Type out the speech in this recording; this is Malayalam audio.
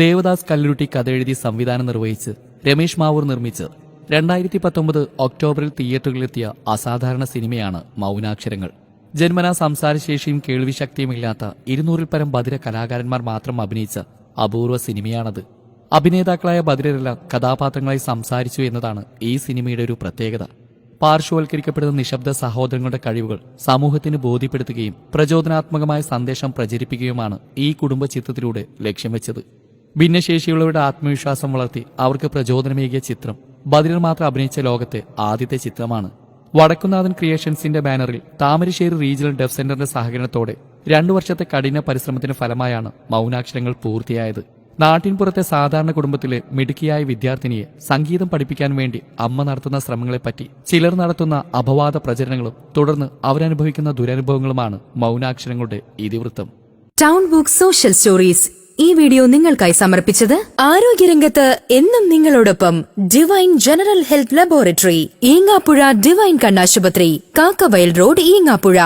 ദേവദാസ് കല്ലുരുട്ടി എഴുതി സംവിധാനം നിർവഹിച്ച് രമേശ് മാവൂർ നിർമ്മിച്ച് രണ്ടായിരത്തി പത്തൊമ്പത് ഒക്ടോബറിൽ തിയേറ്ററുകളിലെത്തിയ അസാധാരണ സിനിമയാണ് മൗനാക്ഷരങ്ങൾ. ജന്മനാ സംസാരശേഷിയും കേൾവിശക്തിയുമില്ലാത്ത ഇരുന്നൂറിൽ പരം ബധിര കലാകാരന്മാർ മാത്രം അഭിനയിച്ച അപൂർവ സിനിമയാണത്. അഭിനേതാക്കളായ ബദിരരെല്ലാം കഥാപാത്രങ്ങളായി സംസാരിച്ചു എന്നതാണ് ഈ സിനിമയുടെ ഒരു പ്രത്യേകത. പാർശ്വവൽക്കരിക്കപ്പെടുന്ന നിശബ്ദ സഹോദരങ്ങളുടെ കഴിവുകൾ സമൂഹത്തിന് ബോധ്യപ്പെടുത്തുകയും പ്രചോദനാത്മകമായ സന്ദേശം പ്രചരിപ്പിക്കുകയുമാണ് ഈ കുടുംബ ചിത്രത്തിലൂടെ ലക്ഷ്യം വെച്ചത്. ഭിന്നശേഷിയുള്ളവരുടെ ആത്മവിശ്വാസം വളർത്തി അവർക്ക് പ്രചോദനമേകിയ ചിത്രം. ബദിരർ മാത്രം അഭിനയിച്ച ലോകത്തെ ആദ്യത്തെ ചിത്രമാണ്. വടക്കുന്നാഥൻ ക്രിയേഷൻസിന്റെ ബാനറിൽ താമരശ്ശേരി റീജിയണൽ ഡെഫ് സെന്ററിന്റെ സഹകരണത്തോടെ രണ്ടു വർഷത്തെ കഠിന പരിശ്രമത്തിന് ഫലമായാണ് മൗനാക്ഷരങ്ങൾ പൂർത്തിയായത്. നാട്ടിൻപുറത്തെ സാധാരണ കുടുംബത്തിലെ മിടുക്കിയായ വിദ്യാർത്ഥിനിയെ സംഗീതം പഠിപ്പിക്കാൻ വേണ്ടി അമ്മ നടത്തുന്ന ശ്രമങ്ങളെപ്പറ്റി ചിലർ നടത്തുന്ന അപവാദ പ്രചരണങ്ങളും തുടർന്ന് അവരനുഭവിക്കുന്ന ദുരനുഭവങ്ങളുമാണ് മൗനാക്ഷരങ്ങളുടെ ഇതിവൃത്തം. ടൗൺ ബുക്ക് സോഷ്യൽ സ്റ്റോറീസ് ഈ വീഡിയോ നിങ്ങൾക്കായി സമർപ്പിച്ചത് ആരോഗ്യരംഗത്ത് എന്നും നിങ്ങളോടൊപ്പം divine general health laboratory Eengapuzha divine കണ്ണാശുപത്രി കാക്കവയൽ റോഡ് ഈങ്ങാപ്പുഴ.